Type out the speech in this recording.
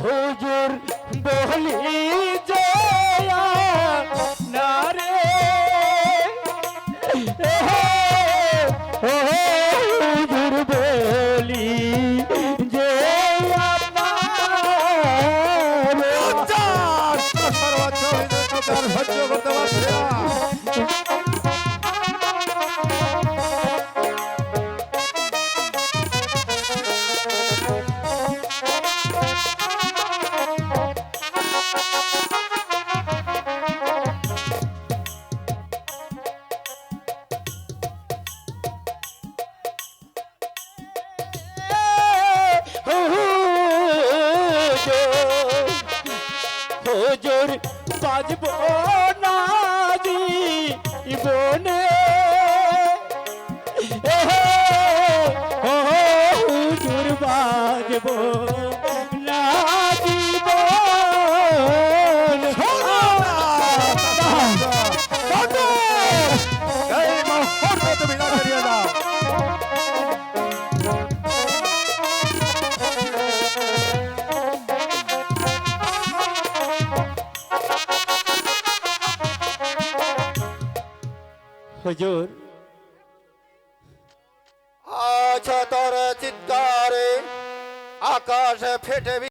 হুজুর বলি জয়া না রে। ও হুজুর বলি যে হুজুর বাজব না জীবনে হুজুর বাজব। হুজুর। আচ্ছা তোর চিৎকারে আকাশে ফেটে